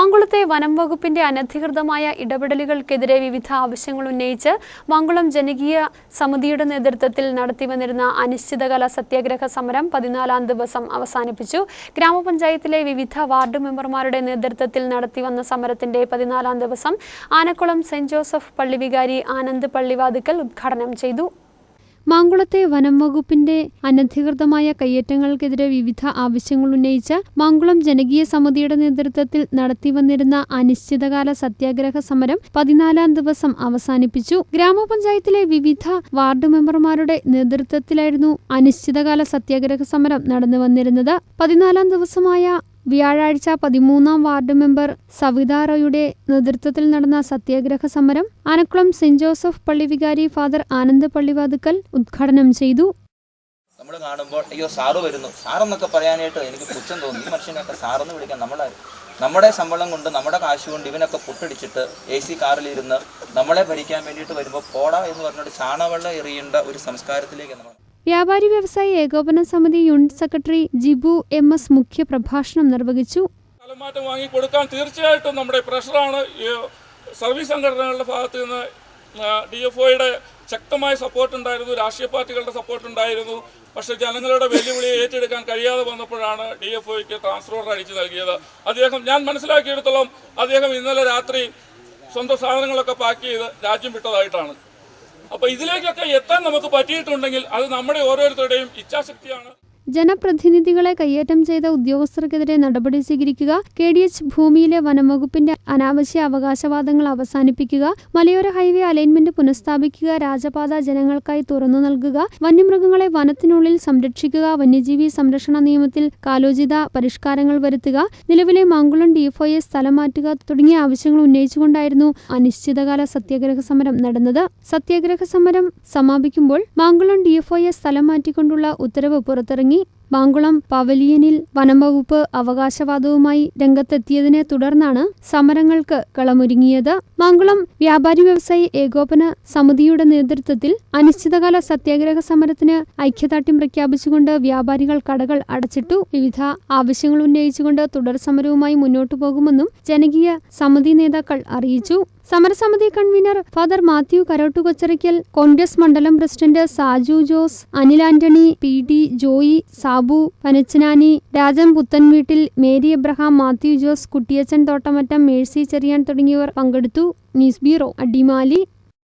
മംഗുളത്തെ വനം വകുപ്പിന്റെ അനധികൃതമായ ഇടപെടലുകൾക്കെതിരെ വിവിധ ആവശ്യങ്ങൾ ഉന്നയിച്ച് മംഗുളം ജനകീയ സമിതിയുടെ നേതൃത്വത്തിൽ നടത്തിവന്നിരുന്ന അനിശ്ചിതകാല സത്യാഗ്രഹ സമരം പതിനാലാം ദിവസം അവസാനിപ്പിച്ചു. ഗ്രാമപഞ്ചായത്തിലെ വിവിധ വാർഡ് മെമ്പർമാരുടെ നേതൃത്വത്തിൽ നടത്തിവന്ന സമരത്തിന്റെ പതിനാലാം ദിവസം ആനക്കുളം സെന്റ് ജോസഫ് പള്ളി വികാരി ആനന്ദ് പള്ളിവാതുക്കൽ ഉദ്ഘാടനം ചെയ്തു. മാങ്കുളത്തെ വനം വകുപ്പിന്റെ അനധികൃതമായ കയ്യേറ്റങ്ങൾക്കെതിരെ വിവിധ ആവശ്യങ്ങൾ ഉന്നയിച്ച മാങ്കുളം ജനകീയ സമിതിയുടെ നേതൃത്വത്തിൽ നടത്തിവന്നിരുന്ന അനിശ്ചിതകാല സത്യാഗ്രഹ സമരം പതിനാലാം ദിവസം അവസാനിപ്പിച്ചു. ഗ്രാമപഞ്ചായത്തിലെ വിവിധ വാർഡ് മെമ്പർമാരുടെ നേതൃത്വത്തിലായിരുന്നു അനിശ്ചിതകാല സത്യാഗ്രഹ സമരം നടന്നു വന്നിരുന്നത് പതിനാലാം ദിവസമായ വ്യാഴാഴ്ച പതിമൂന്നാം വാർഡ് മെമ്പർ സവിത റോയുടെ നേതൃത്വത്തിൽ നടന്ന സത്യാഗ്രഹ സമരം ആനക്കുളം സെന്റ് ജോസഫ് പള്ളി വികാരി ഫാദർ ആനന്ദ് പള്ളിവാതുക്കൽ ഉദ്ഘാടനം ചെയ്തു. നമ്മൾ കാണുമ്പോൾ അയ്യോ സാറ് വരുന്നു. സാറെന്നൊക്കെ പറയാനായിട്ട് എനിക്ക് പുച്ഛം തോന്നി. ഈ മനുഷ്യനൊക്കെ സാറെന്ന് വിളിക്കാൻ നമ്മളെ നമ്മുടെ ശമ്പളം കൊണ്ട് നമ്മുടെ കാശ് കൊണ്ട് ഇവനൊക്കെ പൊട്ടടിച്ചിട്ട് എ സി കാറിലിരുന്ന് നമ്മളെ ഭരിക്കാൻ വേണ്ടിയിട്ട് വരുമ്പോൾ പോടാ എന്ന് പറഞ്ഞിട്ട് ചാണവെള്ളം എറിയേണ്ട ഒരു സംസ്കാരത്തിലേക്ക് നമ്മൾ വ്യാപാരി വ്യവസായി ഏകോപന സമിതി unit secretary Jibu M S മുഖ്യ പ്രഭാഷണം നിർവഹിച്ചു. സ്ഥലമാറ്റം വാങ്ങിക്കൊടുക്കാൻ തീർച്ചയായിട്ടും നമ്മുടെ പ്രഷറാണ്. സർവീസ് സംഘടനകളുടെ ഭാഗത്ത് നിന്ന് ഡി എഫ് ഒയുടെ ശക്തമായ സപ്പോർട്ട് ഉണ്ടായിരുന്നു രാഷ്ട്രീയ പാർട്ടികളുടെ സപ്പോർട്ട് ഉണ്ടായിരുന്നു പക്ഷേ ജനങ്ങളുടെ വെല്ലുവിളിയെ ഏറ്റെടുക്കാൻ കഴിയാതെ വന്നപ്പോഴാണ് ഡി എഫ് ഒയ്ക്ക് ട്രാൻസ്ഫർ ഓർഡർ അടിച്ചു നൽകിയത്. അദ്ദേഹം ഞാൻ മനസ്സിലാക്കിയെടുത്തോളം അദ്ദേഹം ഇന്നലെ രാത്രി സ്വന്തം സാധനങ്ങളൊക്കെ പാക്ക് ചെയ്ത് രാജ്യം വിട്ടതായിട്ടാണ്. അപ്പോൾ ഇതിലേക്കൊക്കെ എത്താൻ നമുക്ക് പറ്റിയിട്ടുണ്ടെങ്കിൽ അത് നമ്മുടെ ഓരോരുത്തരുടെയും ഇച്ഛാശക്തിയാണ്. ജനപ്രതിനിധികളെ കയ്യേറ്റം ചെയ്ത ഉദ്യോഗസ്ഥർക്കെതിരെ നടപടി സ്വീകരിക്കുക കെ ഡി എച്ച് ഭൂമിയിലെ വനംവകുപ്പിന്റെ അനാവശ്യ അവകാശവാദങ്ങൾ അവസാനിപ്പിക്കുക മലയോര ഹൈവേ അലൈൻമെന്റ് പുനഃസ്ഥാപിക്കുക രാജപാത ജനങ്ങൾക്കായി തുറന്നു നൽകുക വന്യമൃഗങ്ങളെ വനത്തിനുള്ളിൽ സംരക്ഷിക്കുക വന്യജീവി സംരക്ഷണ നിയമത്തിൽ കാലോചിത പരിഷ്കാരങ്ങൾ വരുത്തുക നിലവിലെ മംഗുളം ഡിഎഫ്ഒയെ സ്ഥലം മാറ്റുക തുടങ്ങിയ ആവശ്യങ്ങൾ ഉന്നയിച്ചുകൊണ്ടായിരുന്നു അനിശ്ചിതകാല സത്യാഗ്രഹ സമരം നടന്നത്. സത്യാഗ്രഹ സമരം സമാപിക്കുമ്പോൾ മാങ്കുളം ഡിഎഫ്ഒയെ സ്ഥലം മാറ്റിക്കൊണ്ടുള്ള ഉത്തരവ് പുറത്തിറങ്ങി. മാങ്കുളം പവലിയനിൽ വനംവകുപ്പ് അവകാശവാദവുമായി രംഗത്തെത്തിയതിനെ തുടർന്നാണ് സമരങ്ങൾക്ക് കളമൊരുങ്ങിയത്. മാങ്കുളം വ്യാപാരി വ്യവസായി ഏകോപന സമിതിയുടെ നേതൃത്വത്തിൽ അനിശ്ചിതകാല സത്യാഗ്രഹ സമരത്തിന് ഐക്യദാർഢ്യം പ്രഖ്യാപിച്ചുകൊണ്ട് വ്യാപാരികൾ കടകൾ അടച്ചിട്ടു. വിവിധ ആവശ്യങ്ങൾ ഉന്നയിച്ചുകൊണ്ട് തുടർ സമരവുമായി മുന്നോട്ടു പോകുമെന്നും ജനകീയ സമിതി നേതാക്കൾ അറിയിച്ചു. സമരസമിതി convener father Mathew Karottukocharackal Congress മണ്ഡലം president Saju Jose Anil Antony P D Joy Sabu Panachanani Rajan Puthenveettil Mary Abraham Mathew Jose Kuttiyachan Thottamattam Mercy Cherian തുടങ്ങിയവർ പങ്കെടുത്തു. News bureau Adimali.